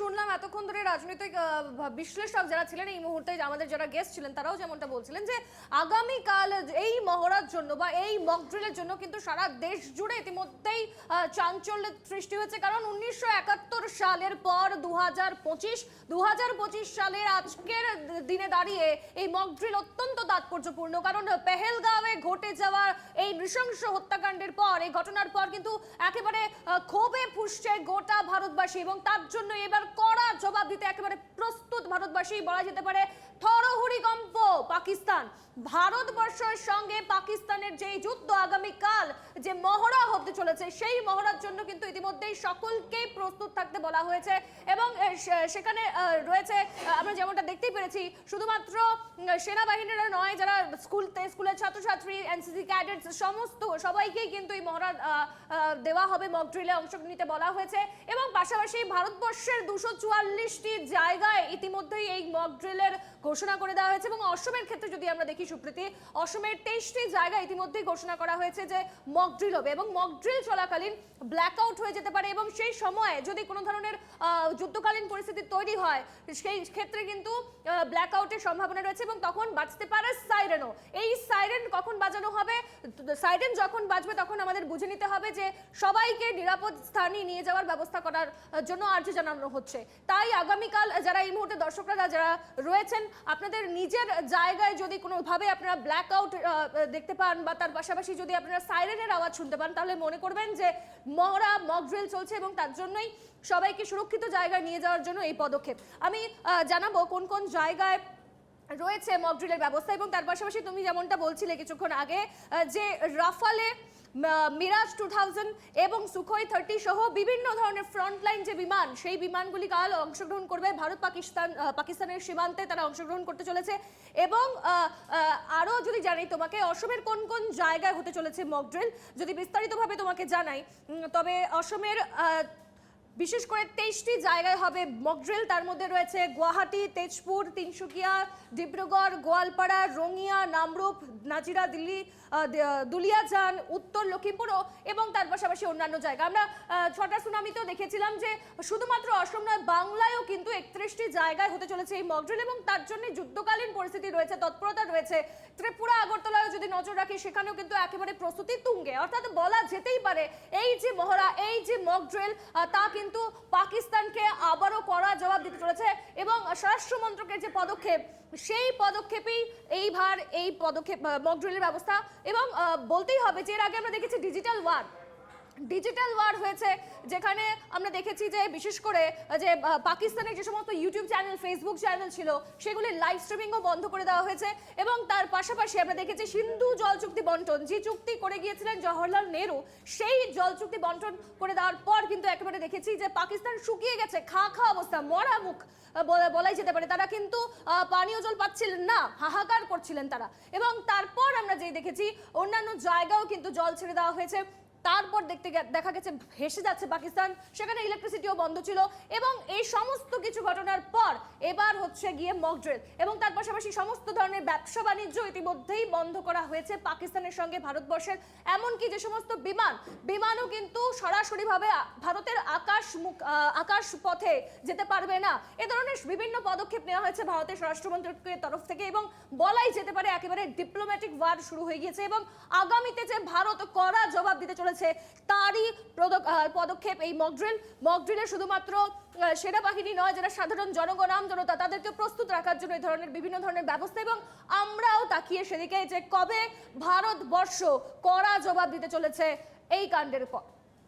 শুনলাম এতক্ষণ ধরে রাজনৈতিক বিশ্লেষক যারা ছিলেন এই মুহূর্তে আমাদের যারা গেস্ট ছিলেন তারাও যেমনটা বলছিলেন যে আগামীকাল এই মহড়ার জন্য বা এই মকড্রিলের জন্য কিন্তু সারা দেশ জুড়ে ইতিমধ্যেই আহ, চাঞ্চল্যের সৃষ্টি হয়েছে। কারণ উনিশশো একাত্তর সালের পর দু হাজার পঁচিশ সালের আজকের দিনে দাঁড়িয়ে এই মকড্রিল অত্যন্ত তাৎপর্যপূর্ণ। কারণ পেহেলগাঁওয়ে ঘটে যাওয়া এই নৃশংস হত্যাকাণ্ডের পর এই ঘটনার পর কিন্তু একেবারে ক্ষোভে ফুসছে গোটা ভারতবাসী এবং তার জন্য এবার কড়া জবাব দিতে একেবারে প্রস্তুত ভারতবাসী বলা যেতে পারে থরহরিকম্প পাকিস্তান। ভারতবর্ষের সঙ্গে পাকিস্তানের যে যুদ্ধ আগামীকাল যে মহড়া হতে চলেছে, সেই মহড়ার জন্য কিন্তু ইতিমধ্যেই সকলকেই প্রস্তুত থাকতে বলা হয়েছে এবং সেখানে রয়েছে আমরা যেমনটা দেখতেই পেরেছি, শুধুমাত্র সেনাবাহিনীরা নয়, যারা স্কুল স্কুলের ছাত্রছাত্রী এনসিসি ক্যাডেট সমস্ত সবাইকেই কিন্তু এই মহড়া দেওয়া হবে, মক ড্রিলে অংশ নিতে বলা হয়েছে এবং পাশাপাশি ভারতবর্ষের দুশো চুয়াল্লিশটি জায়গায় ইতিমধ্যেই এই মক ড্রিলের ঘোষণা করে দেওয়া হয়েছে এবং অসমের ক্ষেত্রে যদি আমরা দেখি সুপ্রীতি, অসমের তেইশটি জায়গা ইতিমধ্যেই ঘোষণা করা হয়েছে যে মক ড্রিল হবে এবং মক ড্রিল চলাকালীন ব্ল্যাক আউট হয়ে যেতে পারে এবং সেই সময়ে যদি কোনো ধরনের যুদ্ধকালীন পরিস্থিতি তৈরি হয়, সেই ক্ষেত্রে কিন্তু ব্ল্যাক আউটের সম্ভাবনা রয়েছে এবং তখন বাঁচতে পারে সাইরেনও এই সাইরেন কখন বাজানো হবে? সাইরেন যখন বাজবে তখন আমাদের বুঝে নিতে হবে যে সবাইকে নিরাপদ স্থানে নিয়ে যাওয়ার ব্যবস্থা করার জন্য আর্জি জানানো হচ্ছে। তাই আগামীকাল যারা এই মুহূর্তে দর্শকরা, যারা রয়েছেন। আপনাদের নিজের জায়গায় যদি কোনোভাবে আপনারা ব্ল্যাক আউট দেখতে পান বা তার পাশাপাশি যদি আপনারা সাইরেনের আওয়াজ শুনতে পান, তাহলে মনে করবেন যে মহড়া মক ড্রিল চলছে এবং তার জন্যই সবাইকে সুরক্ষিত জায়গায় নিয়ে যাওয়ার জন্য এই পদক্ষেপ। আমি জানাব কোন কোন জায়গায় রয়েছে মকড্রিলের ব্যবস্থা এবং তার পাশাপাশি তুমি যেমনটা বলছিলে কিছুক্ষণ আগে যে রাফালে মিরাজ টু থাউজেন্ড এবং সুখোই থার্টি সহ বিভিন্ন ধরনের ফ্রন্টলাইন যে বিমান, সেই বিমানগুলি কাল অংশগ্রহণ করবে ভারত, পাকিস্তান পাকিস্তানের সীমান্তে তারা অংশগ্রহণ করতে চলেছে। এবং আরও যদি জানি তোমাকে, অসমের কোন কোন জায়গায় হতে চলেছে মকড্রিল যদি বিস্তারিতভাবে তোমাকে জানাই তবে অসমের বিশেষ করে তেইশটি জায়গায় হবে মকড্রিল তার মধ্যে রয়েছে গুয়াহাটি, তেজপুর, তিনসুকিয়া, ডিব্রুগড়, গোয়ালপাড়া, রঙিয়া, নামরূপ, নাজিরা, দিল্লি দুলিয়াজান, উত্তর লক্ষ্মীপুর এবং তার পাশাপাশি অন্যান্য জায়গা। আমরা ছটা সুনামিতেও দেখেছিলাম যে শুধুমাত্র অসম নয়, বাংলায়ও কিন্তু একত্রিশটি জায়গায় হতে চলেছে এই মকড্রিল এবং তার জন্য যুদ্ধকালীন পরিস্থিতি রয়েছে, তৎপরতা রয়েছে। ত্রিপুরা আগরতলায় যদি নজর রাখি, সেখানেও কিন্তু একেবারে প্রস্তুতি তুঙ্গে। অর্থাৎ বলা যেতেই পারে, এই যে মহড়া, এই যে মক ড্রিল তা কিন্তু পাকিস্তানকে আবারও কড়া জবাব দিতে চলেছে এবং স্বরাষ্ট্রমন্ত্রকের যে পদক্ষেপ, সেই পদক্ষেপেই এই ভার এই পদক্ষেপ মকড্রিলের ব্যবস্থা এবং বলতেই হবে যে এর আগে আমরা দেখেছি ডিজিটাল ওয়ার ডিজিটাল ওয়ার হয়েছে, যেখানে আমরা দেখেছি যে বিশেষ করে যে পাকিস্তানের যে সমস্ত ইউটিউব চ্যানেল ফেসবুক চ্যানেল ছিল সেগুলির লাইভ স্ট্রিমিংও বন্ধ করে দেওয়া হয়েছে এবং তার পাশাপাশি আমরা দেখেছি সিন্ধু জল চুক্তি বন্টন, যে চুক্তি করে গিয়েছিলেন জওহরলাল নেহরু, সেই জল চুক্তি বন্টন করে দেওয়ার পর কিন্তু একেবারে দেখেছি যে পাকিস্তান শুকিয়ে গেছে, খা খা অবস্থা, মরা মুখ বলা- বলাই যেতে পারে। তারা কিন্তু পানীয় জল পাচ্ছিলেন না, হাহাকার করছিলেন তারা। এবং তারপর আমরা যেই দেখেছি, অন্যান্য জায়গাও কিন্তু জল ছেড়ে দেওয়া হয়েছে। তারপর দেখতে দেখা গেছে ভেসে যাচ্ছে পাকিস্তান, সেখানে ইলেকট্রিসিটিও বন্ধ ছিল এবং এই সমস্ত কিছু ঘটনার পর এবার হচ্ছে গিয়ে মকড্রেল এবং তার পাশাপাশি সমস্ত ধরনের ব্যবসা বাণিজ্য ইতিমধ্যেই বন্ধ করা হয়েছে পাকিস্তানের সঙ্গে ভারতবর্ষের। এমনকি যে সমস্ত বিমান, বিমানও কিন্তু সরাসরিভাবে ভারতের আকাশ মুখ আকাশ পথে যেতে পারবে না। এ ধরনের বিভিন্ন পদক্ষেপ নেওয়া হয়েছে ভারতের স্বরাষ্ট্রমন্ত্রকের তরফ থেকে এবং বলাই যেতে পারে একেবারে ডিপ্লোম্যাটিক ওয়ার শুরু হয়ে গিয়েছে এবং আগামীতে যে ভারত কড়া জবাব দিতে চলেছে তারই পদক্ষেপ এই মকড্রিল মকড্রিলে শুধুমাত্র সেনাবাহিনী নয়, যারা সাধারণ জনগণ, আম জনতা, তাদেরকে প্রস্তুত রাখার জন্য এই ধরনের বিভিন্ন ধরনের ব্যবস্থা এবং আমরাও তাকিয়ে সেদিকে যে কবে ভারতবর্ষ কড়া জবাব দিতে চলেছে এই কাণ্ডের পর